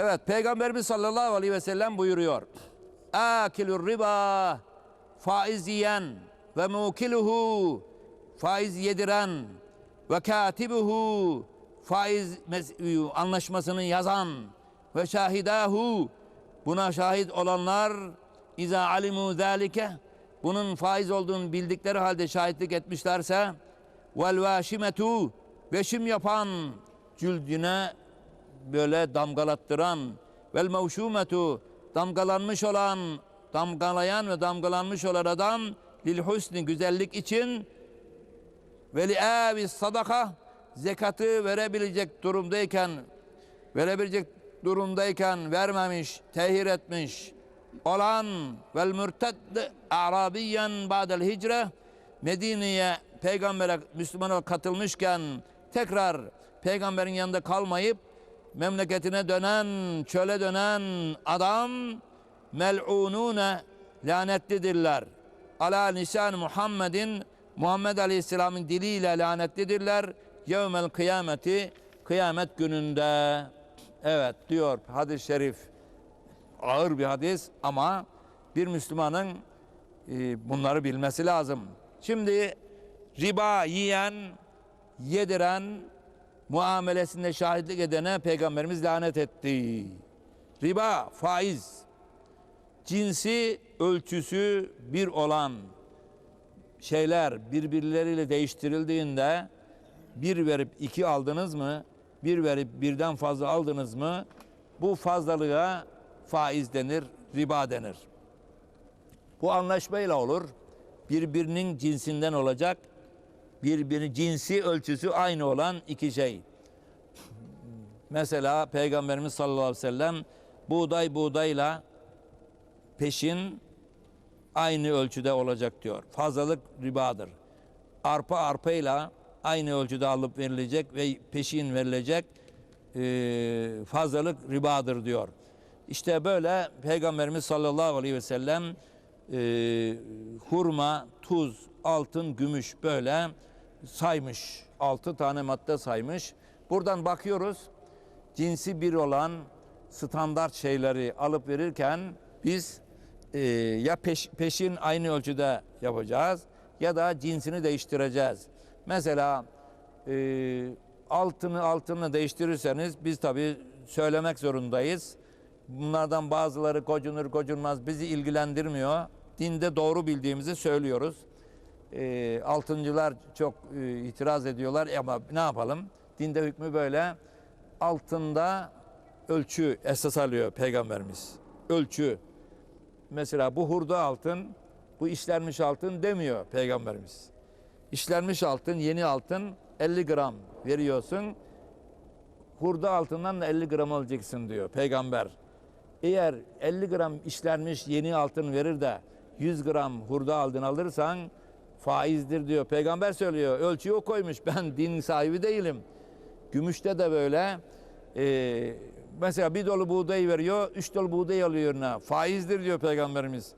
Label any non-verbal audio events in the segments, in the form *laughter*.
Evet Peygamberimiz sallallahu aleyhi ve sellem buyuruyor. Akilur riba faiz yiyen ve mukiluhu faiz yediren ve katibuhu faiz mes- anlaşmasını yazan ve şahidahu buna şahit olanlar iza alimu zalike bunun faiz olduğunu bildikleri halde şahitlik etmişlerse vel vaşimetu veşim yapan cüldüne böyle damgalattıran vel mevşumetu damgalanmış olan damgalayan ve damgalanmış olan adam lil husni güzellik için ve li avi sadaka zekatı verebilecek durumdayken verebilecek durumdayken vermemiş, tehir etmiş olan vel mürted arabiyen ba'del hicre Medine'ye peygambere Müslümana katılmışken tekrar peygamberin yanında kalmayıp memleketine dönen, çöle dönen adam mel'unune lanetlidirler. Ala lisan Muhammedin Muhammed Aleyhisselam'ın diliyle lanetlidirler. Yevmel kıyameti kıyamet gününde. Evet diyor hadis-i şerif. Ağır bir hadis ama bir Müslümanın e, bunları bilmesi lazım. Şimdi riba yiyen, yediren, muamelesinde şahitlik edene peygamberimiz lanet etti. Riba, faiz, cinsi, ölçüsü bir olan şeyler birbirleriyle değiştirildiğinde bir verip iki aldınız mı, bir verip birden fazla aldınız mı bu fazlalığa faiz denir, riba denir. Bu anlaşmayla olur. Birbirinin cinsinden olacak. Birbirinin cinsi ölçüsü aynı olan iki şey. Mesela Peygamberimiz sallallahu aleyhi ve sellem buğday buğdayla peşin aynı ölçüde olacak diyor. Fazlalık ribadır. Arpa arpayla aynı ölçüde alıp verilecek ve peşin verilecek e, fazlalık ribadır diyor. İşte böyle Peygamberimiz sallallahu aleyhi ve sellem e, hurma, tuz, altın, gümüş böyle saymış. Altı tane madde saymış. Buradan bakıyoruz cinsi bir olan standart şeyleri alıp verirken biz e, ya peş- peşin aynı ölçüde yapacağız ya da cinsini değiştireceğiz. Mesela e, altını altını değiştirirseniz biz tabii söylemek zorundayız. Bunlardan bazıları kocunur kocunmaz bizi ilgilendirmiyor. Dinde doğru bildiğimizi söylüyoruz. E, altıncılar çok e, itiraz ediyorlar ama ne yapalım? Dinde hükmü böyle. Altında ölçü esas alıyor peygamberimiz. Ölçü. Mesela bu hurda altın, bu işlenmiş altın demiyor peygamberimiz. İşlenmiş altın, yeni altın 50 gram veriyorsun. Hurda altından da 50 gram alacaksın diyor peygamber. Eğer 50 gram işlenmiş yeni altın verir de 100 gram hurda altın alırsan faizdir diyor. Peygamber söylüyor. Ölçüyü o koymuş. Ben din sahibi değilim. Gümüşte de böyle. Ee, mesela bir dolu buğday veriyor, üç dolu buğday alıyor yerine. Faizdir diyor Peygamberimiz.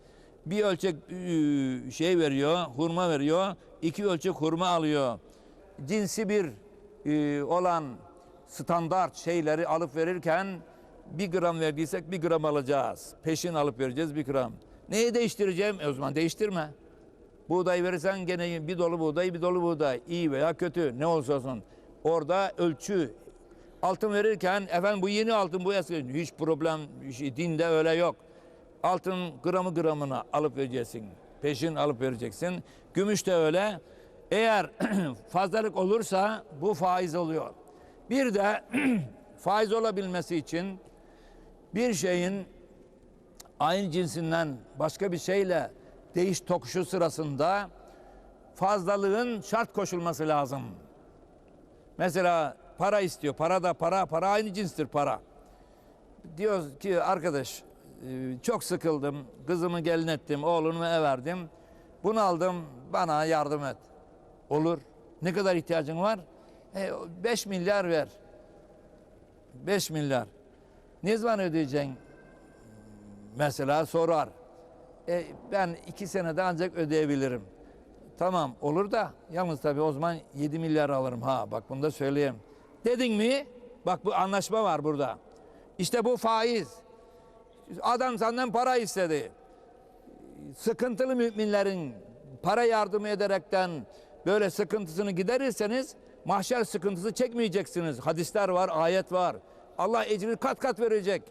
Bir ölçek ıı, şey veriyor, hurma veriyor. iki ölçek hurma alıyor. Cinsi bir ıı, olan standart şeyleri alıp verirken bir gram verdiysek bir gram alacağız. Peşin alıp vereceğiz bir gram. Neyi değiştireceğim? E o zaman değiştirme. Buğday verirsen gene bir dolu buğday, bir dolu buğday. iyi veya kötü ne olursa olsun. Orada ölçü. Altın verirken efendim bu yeni altın bu eski. Hiç problem, dinde öyle yok. Altın gramı gramına alıp vereceksin. Peşin alıp vereceksin. Gümüş de öyle. Eğer *clears throat* fazlalık olursa bu faiz oluyor. Bir de *clears throat* faiz olabilmesi için bir şeyin aynı cinsinden başka bir şeyle değiş tokuşu sırasında fazlalığın şart koşulması lazım. Mesela para istiyor. Para da para, para aynı cinstir para. Diyor ki arkadaş e, çok sıkıldım. Kızımı gelin ettim, oğlumu ev verdim. Bunu aldım, bana yardım et. Olur. Ne kadar ihtiyacın var? 5 milyar ver. 5 milyar. Ne zaman ödeyeceksin? Mesela sorar. E, ben iki senede ancak ödeyebilirim. Tamam olur da yalnız tabii o zaman 7 milyar alırım ha bak bunu da söyleyeyim. Dedin mi bak bu anlaşma var burada. İşte bu faiz. Adam senden para istedi. Sıkıntılı müminlerin para yardımı ederekten böyle sıkıntısını giderirseniz mahşer sıkıntısı çekmeyeceksiniz. Hadisler var, ayet var. Allah ecrini kat kat verecek.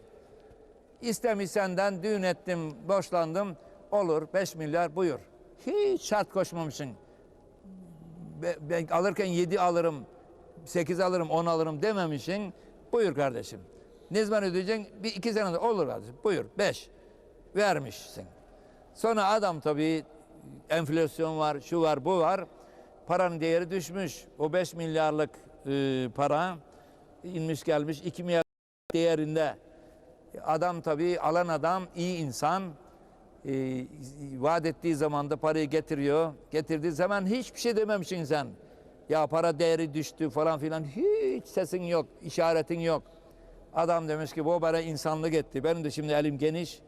İstemiş senden düğün ettim, borçlandım. Olur 5 milyar buyur. Hiç şart koşmamışsın. Be- Ben alırken 7 alırım, 8 alırım, 10 alırım dememişsin. Buyur kardeşim. Ne zaman ödeyeceksin? Bir iki sene olur kardeşim. Buyur 5. Vermişsin. Sonra adam tabii enflasyon var, şu var, bu var. Paranın değeri düşmüş. O 5 milyarlık e, para inmiş gelmiş 2 milyar değerinde. Adam tabii alan adam iyi insan. E, vaat ettiği zaman da parayı getiriyor. Getirdiği zaman hiçbir şey dememişsin sen. Ya para değeri düştü falan filan. Hiç sesin yok, işaretin yok. Adam demiş ki bu para insanlık etti. Benim de şimdi elim geniş.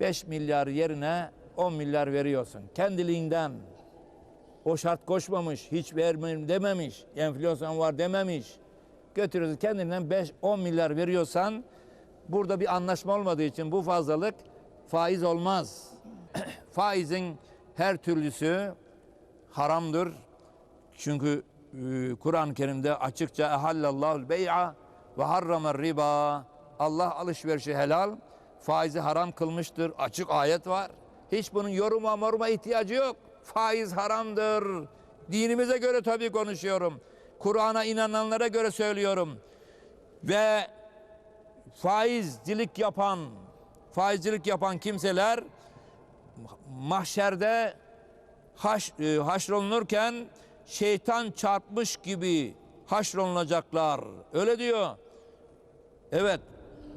5 milyar yerine 10 milyar veriyorsun. Kendiliğinden. O şart koşmamış, hiç vermem dememiş, enflasyon var dememiş. Götürüyorsun kendinden 5-10 milyar veriyorsan burada bir anlaşma olmadığı için bu fazlalık faiz olmaz. *clears throat* Faizin her türlüsü haramdır. Çünkü e, Kur'an-ı Kerim'de açıkça ehallallahu bey'a ve harramer riba. Allah alışverişi helal, faizi haram kılmıştır. Açık ayet var. Hiç bunun yoruma moruma ihtiyacı yok. Faiz haramdır. Dinimize göre tabii konuşuyorum. Kur'an'a inananlara göre söylüyorum. Ve faizcilik yapan, faizcilik yapan kimseler mahşerde haş, e, haşrolunurken şeytan çarpmış gibi haşrolunacaklar. Öyle diyor. Evet.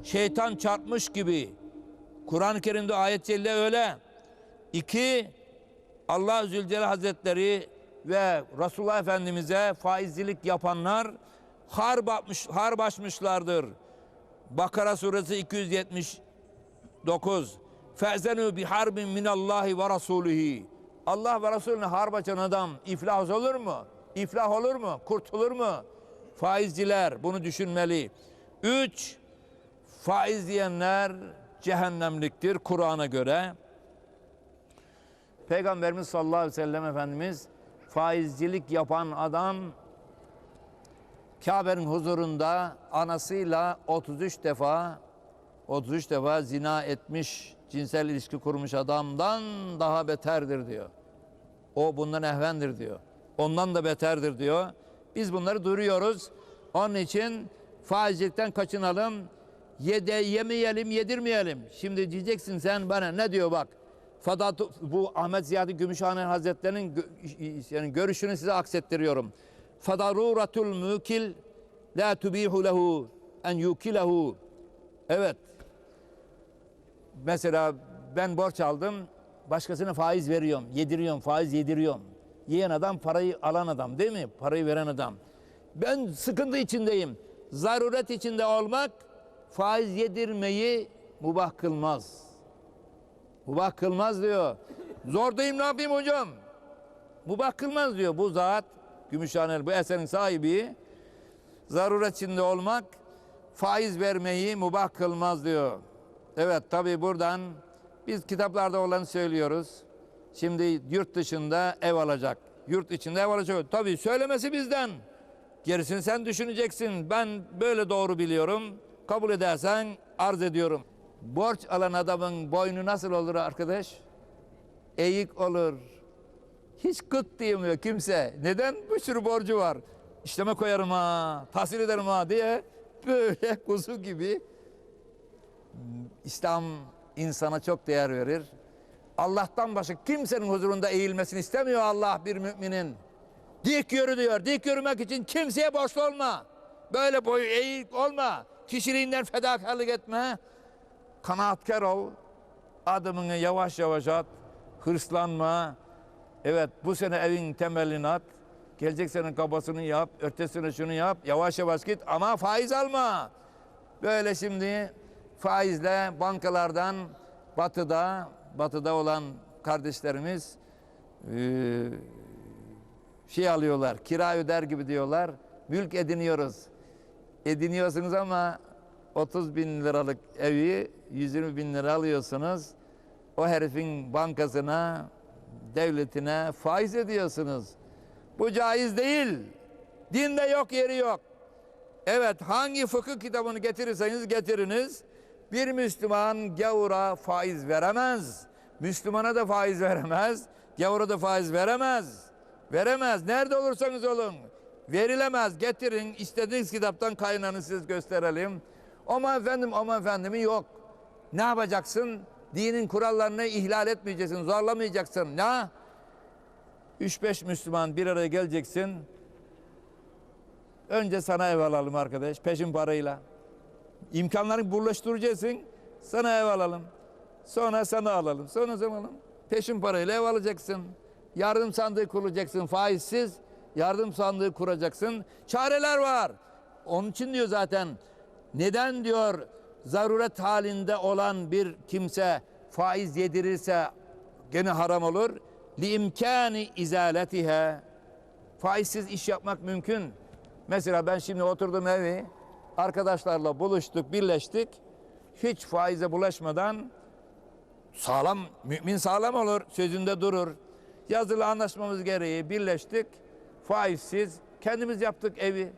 Şeytan çarpmış gibi. Kur'an-ı Kerim'de ayet celile öyle. İki, Allah Zülcelal Hazretleri ve Resulullah Efendimiz'e faizcilik yapanlar harp, atmış, harp açmışlardır. Bakara suresi 279 Fe'zenu bi harbin minallahi ve rasulihi Allah ve Resulüne harp açan adam iflah olur mu? İflah olur mu? Kurtulur mu? Faizciler bunu düşünmeli. Üç, faiz diyenler cehennemliktir Kur'an'a göre. Peygamberimiz sallallahu aleyhi ve sellem Efendimiz faizcilik yapan adam Kabe'nin huzurunda anasıyla 33 defa 33 defa zina etmiş, cinsel ilişki kurmuş adamdan daha beterdir diyor. O bundan ehvendir diyor. Ondan da beterdir diyor. Biz bunları duyuyoruz. Onun için faizcilikten kaçınalım. Yede, yemeyelim, yedirmeyelim. Şimdi diyeceksin sen bana ne diyor bak. Fadat bu Ahmet Ziyadi Gümüşhane Hazretleri'nin yani görüşünü size aksettiriyorum. Fadaruratul mukil la tubihu lehu en yukilehu. Evet. Mesela ben borç aldım, başkasına faiz veriyorum, yediriyorum, faiz yediriyorum. Yiyen adam parayı alan adam değil mi? Parayı veren adam. Ben sıkıntı içindeyim. Zaruret içinde olmak faiz yedirmeyi mubah kılmaz. Mubah kılmaz diyor. Zordayım ne yapayım hocam? Mubah kılmaz diyor bu zat. Gümüşhaneli bu eserin sahibi. Zaruret içinde olmak faiz vermeyi mubah kılmaz diyor. Evet tabi buradan biz kitaplarda olanı söylüyoruz. Şimdi yurt dışında ev alacak. Yurt içinde ev alacak. Tabi söylemesi bizden. Gerisini sen düşüneceksin. Ben böyle doğru biliyorum. Kabul edersen arz ediyorum. Borç alan adamın boynu nasıl olur arkadaş? Eğik olur. Hiç kıt diyemiyor kimse. Neden? Bir sürü borcu var. İşleme koyarım ha, tahsil ederim ha diye böyle *laughs* kuzu gibi İslam insana çok değer verir. Allah'tan başka kimsenin huzurunda eğilmesini istemiyor Allah bir müminin. Dik yürü diyor. Dik yürümek için kimseye borçlu olma. Böyle boyu eğik olma. Kişiliğinden fedakarlık etme. Kanaatkar ol. Adımını yavaş yavaş at. Hırslanma. Evet bu sene evin temelini at. Gelecek sene kabasını yap. Ertesi sene şunu yap. Yavaş yavaş git ama faiz alma. Böyle şimdi faizle bankalardan batıda batıda olan kardeşlerimiz eee, şey alıyorlar. Kira öder gibi diyorlar. Mülk ediniyoruz. Ediniyorsunuz ama 30 bin liralık evi 120 bin lira alıyorsunuz. O herifin bankasına, devletine faiz ediyorsunuz. Bu caiz değil. Dinde yok yeri yok. Evet hangi fıkıh kitabını getirirseniz getiriniz. Bir Müslüman gavura faiz veremez. Müslümana da faiz veremez. Gavura da faiz veremez. Veremez. Nerede olursanız olun. Verilemez. Getirin. istediğiniz kitaptan kaynağını siz gösterelim. Ama efendim ama efendim yok. Ne yapacaksın? Dinin kurallarını ihlal etmeyeceksin. Zorlamayacaksın. Ne? 3-5 Müslüman bir araya geleceksin. Önce sana ev alalım arkadaş peşin parayla. İmkanlarını birleştireceksin. Sana ev alalım. Sonra sana alalım. Sonra sana alalım. Peşin parayla ev alacaksın. Yardım sandığı kuracaksın faizsiz. Yardım sandığı kuracaksın. Çareler var. Onun için diyor zaten. Neden diyor zaruret halinde olan bir kimse faiz yedirirse gene haram olur. Li imkani izaletiha. Faizsiz iş yapmak mümkün. Mesela ben şimdi oturdum evi, arkadaşlarla buluştuk, birleştik. Hiç faize bulaşmadan sağlam, mümin sağlam olur, sözünde durur. Yazılı anlaşmamız gereği birleştik. Faizsiz kendimiz yaptık evi.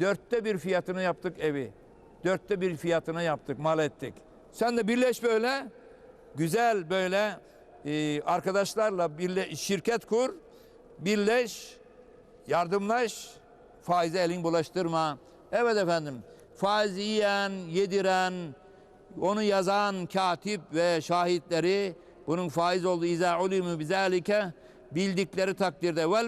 Dörtte bir fiyatını yaptık evi. Dörtte bir fiyatına yaptık, mal ettik. Sen de birleş böyle, güzel böyle e, arkadaşlarla birle, şirket kur, birleş, yardımlaş, faize elin bulaştırma. Evet efendim, faiz yiyen, yediren, onu yazan katip ve şahitleri bunun faiz olduğu izâ ulimu bizâlike bildikleri takdirde vel